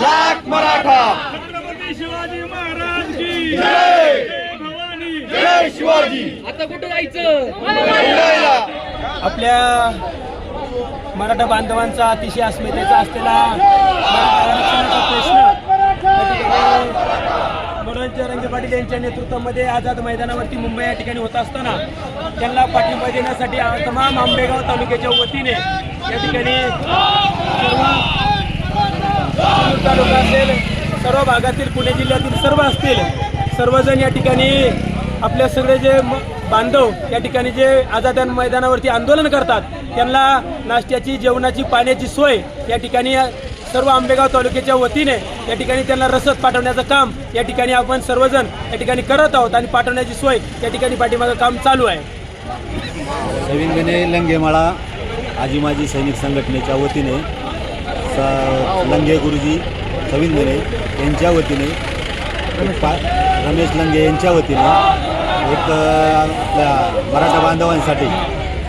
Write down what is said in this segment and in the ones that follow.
लाख मराठा छत्रपती शिवाजी महाराज की जय भवानी जय शिवाजी. आता कुठं जायचं? मुंबईला आपल्या मराठा बांधवांचा अतिशय अस्मितेचा असलेला मराठा आरक्षणाचा प्रश्न. मनोज जरंगे पाटील यांच्या नेतृत्वामध्ये आझाद मैदानावरती मुंबई या ठिकाणी होत असताना त्यांना पाठिंबा देण्यासाठी तमाम आंबेगाव तालुक्याच्या वतीने या ठिकाणी सर्व तालुका असेल सर्व भागातील पुणे जिल्ह्यातील सर्व असतील सर्वजण या ठिकाणी आपल्या सगळे जे म- बांधव या ठिकाणी जे आझादान मैदानावरती आंदोलन करतात त्यांना नाश्त्याची जेवणाची पाण्याची सोय या ठिकाणी सर्व आंबेगाव तालुक्याच्या वतीने या ठिकाणी त्यांना रसद पाठवण्याचं काम या ठिकाणी आपण सर्वजण या ठिकाणी करत आहोत आणि पाठवण्याची सोय या ठिकाणी पाठीमागं काम चालू आहे. नवीनपणे लंगेमाळा आजी माजी सैनिक संघटनेच्या वतीने स लंगे गुरुजी सविंदने यांच्या वतीने पा रमेश लंगे यांच्या वतीने एक आपल्या मराठा बांधवांसाठी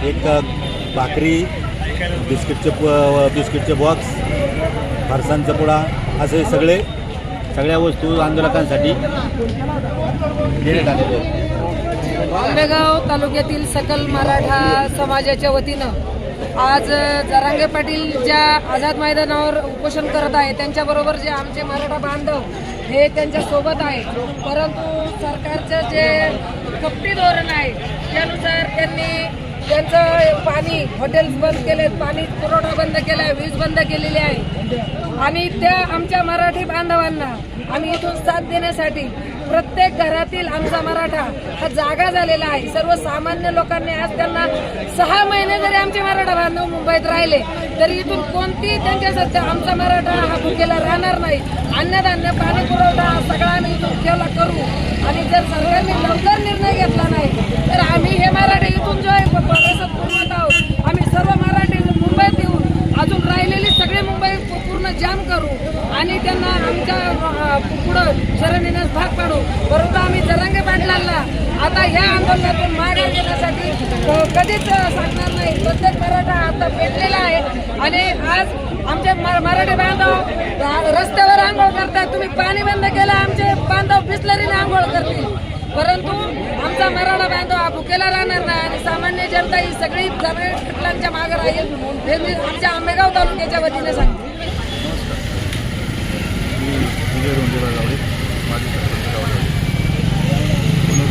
एक भाकरी बिस्किटचे बिस्किटचे बॉक्स फरसांचा पुडा असे सगळे सगळ्या वस्तू आंदोलकांसाठी देण्यात आलेले आंबेगाव तालुक्यातील सकल मराठा समाजाच्या वतीनं आज जरांगे पाटील ज्या आझाद मैदानावर उपोषण करत आहे त्यांच्याबरोबर जे आमचे मराठा बांधव हे त्यांच्यासोबत आहे परंतु सरकारचं जे कपटी धोरण आहे. त्यानुसार त्यांनी त्यांचं पाणी हॉटेल्स बंद केले पाणी पुरवठा बंद केला वीज बंद केलेली आहे. आणि त्या आमच्या मराठी बांधवांना आम्ही इथून साथ देण्यासाठी प्रत्येक घरातील आमचा मराठा हा जागा झालेला आहे. सर्वसामान्य लोकांनी आज त्यांना सहा महिने जरी आमचे मराठा बांधव मुंबईत राहिले तरी इथून कोणतीही त्यांच्या सध्या आमचा मराठा हा भुकेला राहणार नाही. अन्नधान्य पाणी पुरवठा हा सगळा आम्ही इथून केला करू. आणि जर सरकारने लवकर निर्णय घेतला नाही तर आम्ही हे मराठे इथून जो आहे प्रवासात पूर्ण आहोत आम्ही सर्व मराठी मुंबईत येऊन अजून राहिलेली सगळे मुंबई पू- पूर्ण जाम करू आणि त्यांना आमच्या अं, पुढं शरण येण्यास भाग पाडू परंतु आम्ही जरांगे पाटलांना आता या आंदोलनातून मागे घेण्यासाठी कधीच सांगणार नाही. प्रत्येक मराठा आता पेटलेला आहे. आणि आज आमचे म- मराठी बांधव रस्त्यावर आंघोळ करतात तुम्ही पाणी बंद केलं आमचे बांधव बिस्लरीने आंघोळ करतील. परंतु आमचा मराठा बांधव हा भुकेला राहणार नाही आणि सामान्य जनता ही सगळी जमिनीच्या मागे राहील हे मी आमच्या आंबेगाव तालुक्याच्या वतीने सांगते.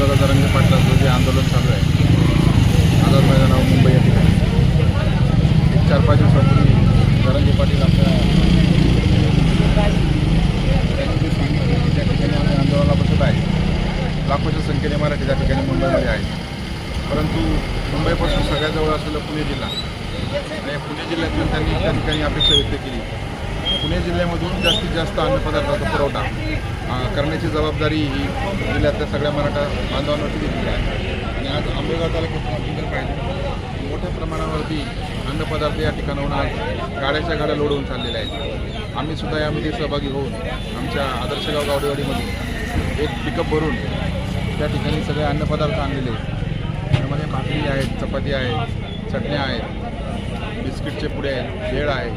दादा विजय रोंजीराव जरंगे पाटलाचं जे आंदोलन चालू आहे. आझाद मैदानावर मुंबई या ठिकाणी एक चार पाच दिवसापूर्वी जरंगे पाटील आपल्या सांगितलं त्या ठिकाणी आम्ही आंदोलनाला बसत आहे लाखोच्या संख्येने मराठी त्या ठिकाणी मुंबईमध्ये आहेत. परंतु मुंबईपासून सगळ्यात जवळ असलेला पुणे जिल्हा आणि पुणे जिल्ह्यातून त्यांनी त्या ठिकाणी अपेक्षा व्यक्त केली. पुणे जिल्ह्यामधून जास्तीत जास्त अन्नपदार्थाचा पुरवठा करण्याची जबाबदारी ही जिल्ह्यातल्या सगळ्या मराठा बांधवांवरती दिलेली आहे. आणि आज आंबेगाव तालुक्यात आपण जर मोठ्या प्रमाणावरती अन्नपदार्थ या ठिकाणाहून आज गाड्याच्या गाड्या लोडवून चाललेल्या आहेत. आम्ही सुद्धा यामध्ये सहभागी होऊन आमच्या आदर्शगाव गावडेवाडीमध्ये एक पिकअप भरून त्या ठिकाणी सगळे अन्नपदार्थ आणलेले आहेत. त्यामध्ये भाकरी आहेत चपाती आहेत चटण्या आहेत बिस्किटचे पुडे आहेत भेळ आहे.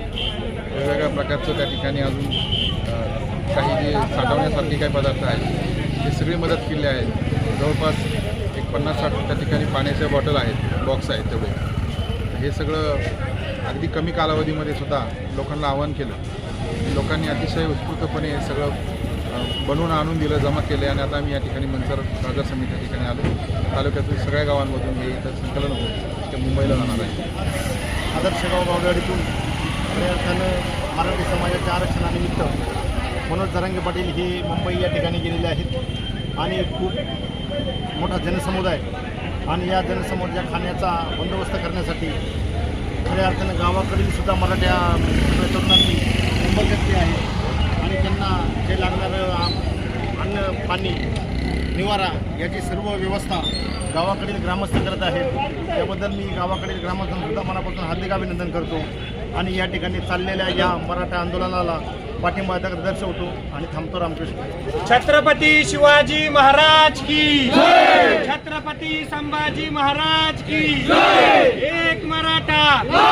वेगवेगळ्या प्रकारचं त्या ठिकाणी अजून काही जे साठवण्यासारखे काही पदार्थ आहेत. हे सगळी मदत केली आहे. जवळपास एक पन्नास साठ त्या ठिकाणी पाण्याच्या बॉटल आहेत बॉक्स आहेत तेवढे. हे सगळं अगदी कमी कालावधीमध्ये सुद्धा लोकांना आवाहन केलं. लोकांनी अतिशय उत्स्फूर्तपणे हे सगळं बनवून आणून दिलं जमा केलं आणि आता आम्ही या ठिकाणी मंचर बाजार समिती या ठिकाणी आलो. तालुक्यातील सगळ्या गावांमधून हे इथं संकलन होऊन ते मुंबईला जाणार आहे. आदर्शगाव गावगाडीतून खऱ्या मराठी समाजाच्या आरक्षणानिमित्त मनोज जरांगे पाटील हे मुंबई या ठिकाणी गेलेले आहेत. आणि खूप मोठा जनसमुदाय आणि या जनसमुदाय खाण्याचा बंदोबस्त करण्यासाठी खऱ्या अर्थानं गावाकडील सुद्धा मराठ्या तरुणांनी मुंबई घेतली आहे. आणि त्यांना जे लागणारं अन्न पाणी निवारा याची सर्व व्यवस्था गावाकडील ग्रामस्थ करत आहेत. त्याबद्दल मी गावाकडील ग्रामस्थांसुद्धा मनापासून हार्दिक अभिनंदन करतो. आणि या ठिकाणी चाललेल्या या मराठा आंदोलनाला पाठिंबा दर्शवतो आणि थांबतो रामकृष्ण. छत्रपती शिवाजी महाराज की छत्रपती संभाजी महाराज की एक मराठा मराठा